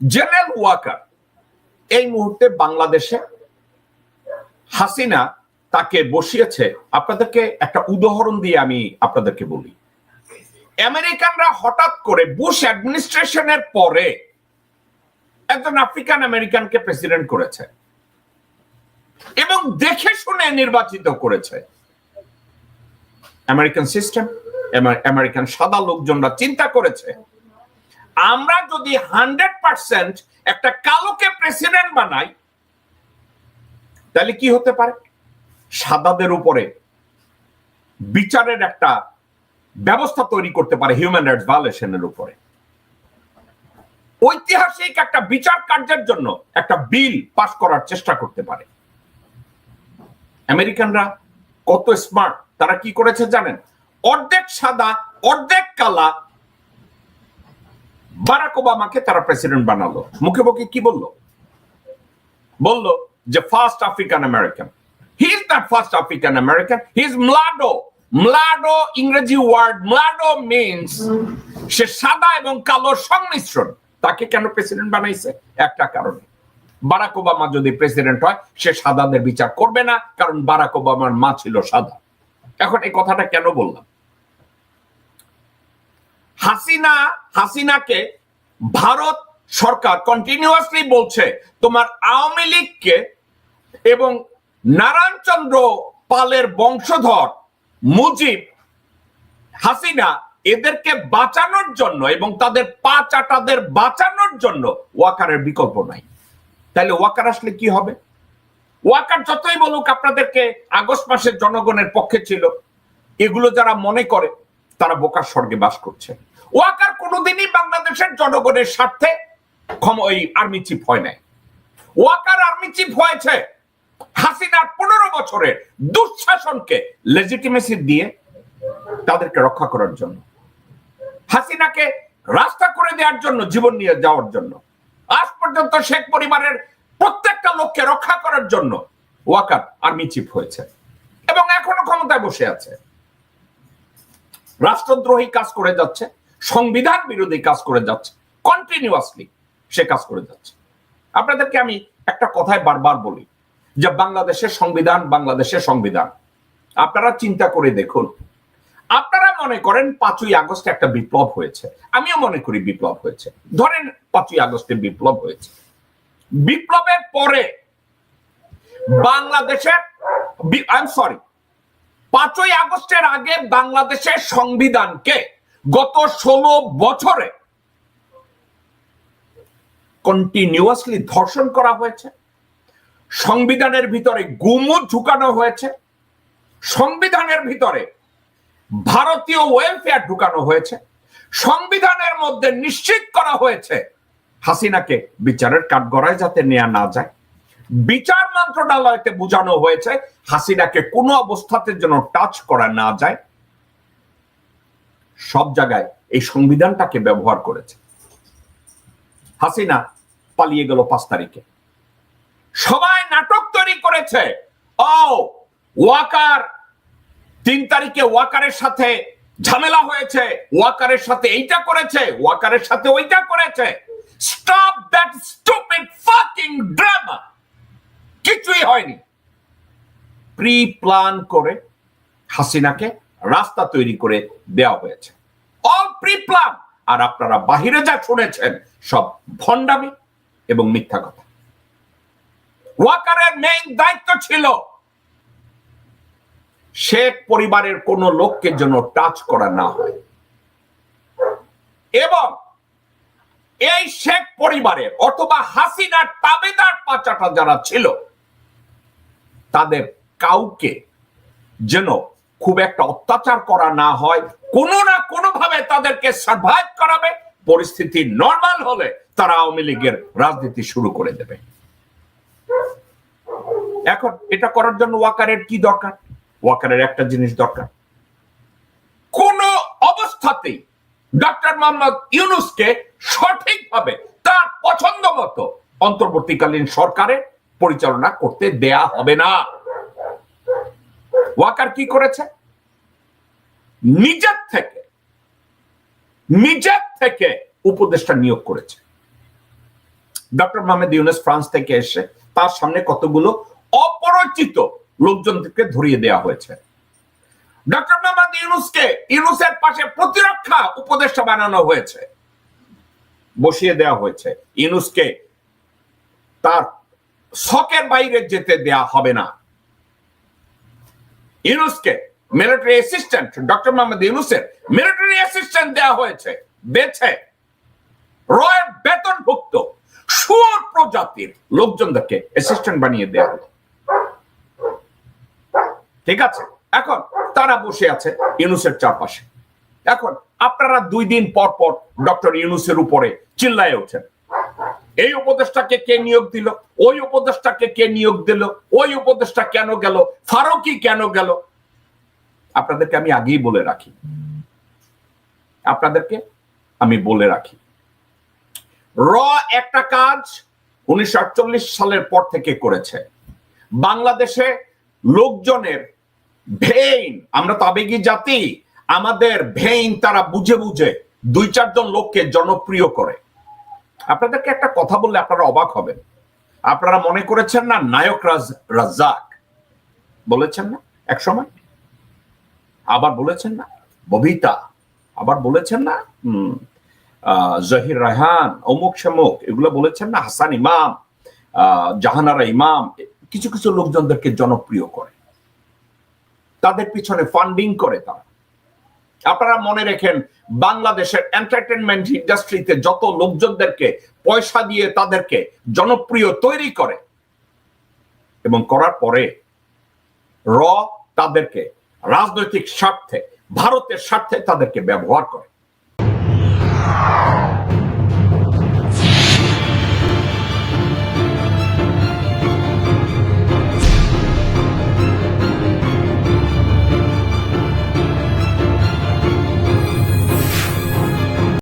General Waker এই মুহূর্তে বাংলাদেশে হাসিনা তাকে বসিয়েছে। আপনাদেরকে একটা উদাহরণ দিয়ে আমি আপনাদেরকে বলি। আমেরিকানরা হঠাৎ করে বুশ অ্যাডমিনিস্ট্রেশনের পরে একজন আফ্রিকান আমেরিকানকে প্রেসিডেন্ট করেছে এবং দেখে শুনে নির্বাচিত করেছে। আমেরিকান সিস্টেম আমেরিকান সাদা লোকজনরা চিন্তা করেছে আমরা যদি হান্ড্রেড পার্সেন্ট একটা কালোকে প্রেসিডেন্ট বানাই, তাহলে কি হতে পারে? সাদাদের উপরে বিচারের একটা ব্যবস্থা তৈরি করতে পারে হিউম্যান রাইটস ভায়োলেশনের উপরে। ঐতিহাসিক একটা বিচার কার্যের জন্য একটা বিল পাশ করার চেষ্টা করতে পারে। আমেরিকানরা কত স্মার্ট তারা কি করেছে জানেন? অর্ধেক সাদা, অর্ধেক কালা বারাক ওবামাকে তারা প্রেসিডেন্ট বানালো। মুখে মুখে কি বলল? বলল যে first African American he is not first African American he is ম্লাডো ম্লাডো ইংরেজি ওয়ার্ড ম্লাডো মিনস সে সাদা এবং কালোর সংমিশ্রণ। তাকে কেন প্রেসিডেন্ট বানাইছে? একটা কারণে। বারাক ওবামা যদি প্রেসিডেন্ট হয়, সে সাদাদের বিচার করবে না, কারণ বারাক ওবামার মা ছিল সাদা। এখন এই কথাটা কেন বললাম? হাসিনা, হাসিনাকে ভারত সরকার কন্টিনিউয়াসলি বলছে, তোমার আওয়ামী লীগকে এবং নারায়ণচন্দ্র পালের বংশধর মুজিব হাসিনা এদেরকে বাঁচানোর জন্য এবং তাদের পা চাটাদের বাঁচানোর জন্য ওয়াকারের বিকল্প নাই। তাহলে ওয়াকার আসলে কি হবে? ওয়াকার যতই বলুক আপনাদেরকে আগস্ট মাসের জনগণের পক্ষে ছিল, এগুলো যারা মনে করে, তারা বোকার স্বর্গে বাস করছে। ওয়াকার কোনোদিনই বাংলাদেশের জনগণের স্বার্থে ওই আর্মি চিফ হয় নাই। ওয়াকার আর্মি চিফ হয়েছে হাসিনার পনেরো বছরের দুঃশাসনকে লেজিটিমেসি দিয়ে তাদেরকে রক্ষা করার জন্য, হাসিনাকে রাস্তা করে দেওয়ার জন্য, জীবন নিয়ে যাওয়ার জন্য, আজ পর্যন্ত শেখ পরিবারের প্রত্যেকটা লোককে রক্ষা করার জন্য ওয়াকার আর্মি চিফ হয়েছে এবং এখনও ক্ষমতায় বসে আছে। রাষ্ট্রদ্রোহী কাজ করে যাচ্ছে। সংবিধান বিরোধী কাজ করে যাচ্ছে কন্টিনিউয়াসলি সে কাজ করে যাচ্ছে। আপনাদেরকে আমি একটা কথায় বারবার বলি যে বাংলাদেশের সংবিধান বাংলাদেশের সংবিধান। আপনারা চিন্তা করে দেখুন, আপনারা মনে করেন পাঁচই আগস্ট একটা বিপ্লব হয়েছে। আমিও মনে করি বিপ্লব হয়েছে। ধরেন পাঁচই আগস্টে বিপ্লব হয়েছে। বিপ্লবের পরে বাংলাদেশের আই এম সরি পাঁচই আগস্টের আগে বাংলাদেশের সংবিধানকে গত ষোলো বছরে কন্টিনিউয়াসলি ধর্ষণ করা হয়েছে, সংবিধানের ভিতরে গুমু ঢুকানো হয়েছে, সংবিধানের ভিতরে ভারতীয় ওয়েলফেয়ার ঢুকানো হয়েছে, সংবিধানের মধ্যে নিশ্চিত করা হয়েছে, হাসিনাকে বিচারের কাঠগড়ায় যাতে নেওয়া না যায়। বিচার মন্ত্রণালয়তে বোঝানো হয়েছে, হাসিনাকে কোনো অবস্থাতে যেন টাচ করা না যায়। সব জায়গায় এই সংবিধানটাকে ব্যবহার করেছে। হাসিনা পালিয়ে গেল পাঁচ তারিখে। সবাই নাটক তৈরি করেছে। ও ওয়াকার, তিন তারিখে ওয়াকারের সাথে ঝামেলা হয়েছে। ওয়াকারের সাথে এইটা করেছে, ওয়াকারের সাথে ওইটা করেছে। Stop that stupid fucking drama কিছুই হয়নি। প্রি প্ল্যান করে হাসিনাকে রাস্তা তৈরি করে দেওয়া হয়েছে। অল প্রি প্ল্যান আর আপনারা বাহিরে যা শুনেছেন, সব ভণ্ডামি এবং মিথ্যা কথা। ওয়াকারের মেইন দায়িত্ব ছিল শেখ পরিবারের কোন লোককে যেন টাচ করা না হয়। এবং এই শেখ পরিবারের অথবা হাসিনার তাবেদার পাচাটা যারা ছিল, তাদের কাউকে যেন খুব একটা অত্যাচার করা না হয়, কোনো না কোনোভাবে তাদেরকে সার্ভাইভ করাবে। পরিস্থিতি নর্মাল হলে তারা আওয়ামী লীগের রাজনীতি শুরু করে দেবে। এখন এটা করার জন্য ওয়াকারের কি দরকার? ওয়াকারের একটা জিনিস দরকার। কোন অবস্থাতেই ডক্টর মোহাম্মদ ইউনুসকে সঠিকভাবে তার পছন্দ মতো অন্তর্বর্তীকালীন সরকারে পরিচালনা করতে দেয়া হবে না। ওয়াকার কি করেছে? নিজের থেকে নিজের থেকে উপদেষ্টা নিয়োগ করেছে। ডক্টর মোহাম্মদ ইউনুস ফ্রান্স থেকে এসে তার সামনে কতগুলো অপরিচিত লোকজনদেরকে ধরিয়ে দেওয়া হয়েছে। ডক্টর মোহাম্মদ ইউনুসকে, ইউনুসের পাশে প্রতিরক্ষা উপদেষ্টা বানানো হয়েছে, বসিয়ে দেওয়া হয়েছে। ইউনুসকে তার শখের বাইরে যেতে দেয়া হবে না। ইউনুসকে মিলিটারি অ্যাসিস্ট্যান্ট ডক্টর মোহাম্মদ ইউনুসের মিলিটারি অ্যাসিস্ট্যান্ট দেওয়া হয়েছে, বেছে। রয়ের বেতনভুক্ত সুর প্রজাতির লোকজনদেরকে অ্যাসিস্ট্যান্ট বানিয়ে দেওয়া হলো। ঠিক আছে? এখন তারা বসে আছে ইউনুসের চারপাশে। এখন আপনারা দুই দিন পর পর ডক্টর ইউনুসের উপরে চিল্লায় ওঠেন। এই উপদেশটাকে কে নিয়োগ দিল? ওই উপদেশটাকে কে নিয়োগ দিল? ওই উপদেশটা কেন গেল? ফারুকি কেন গেল? আপনাদেরকে আমি আগেই বলে রাখি। আপনাদেরকে আমি বলে রাখি। র একটা কাজ উনিশশো আটচল্লিশ সালের পর থেকে করেছে। বাংলাদেশে লোকজনের ভেইন, আমরা তো আবেগী জাতি, আমাদের ভেইন তারা বুঝে বুঝে দুই চারজন লোককে জনপ্রিয় করে। আপনাদেরকে একটা কথা বললে আপনারা অবাক হবেন। আপনারা মনে করেছেন না নায়ক রাজ, রাজ্জাক? বলেছেন না? এক সময় আবার বলেছেন না? ববিতা? আবার বলেছেন না? জহির রায়হান, অমুক শামুক, এগুলো বলেছেন না? হাসান ইমাম জাহানারা ইমাম কিছু কিছু লোকজনদেরকে জনপ্রিয় করে। তাদের পিছনে ফান্ডিং করে তারা। আপনারা মনে রেখেন, বাংলাদেশের এন্টারটেনমেন্ট ইন্ডাস্ট্রিতে যত লোকজনদেরকে পয়সা দিয়ে তাদেরকে জনপ্রিয় তৈরি করে এবং করার পরে র তাদেরকে রাজনৈতিক স্বার্থে, ভারতের স্বার্থে তাদেরকে ব্যবহার করে।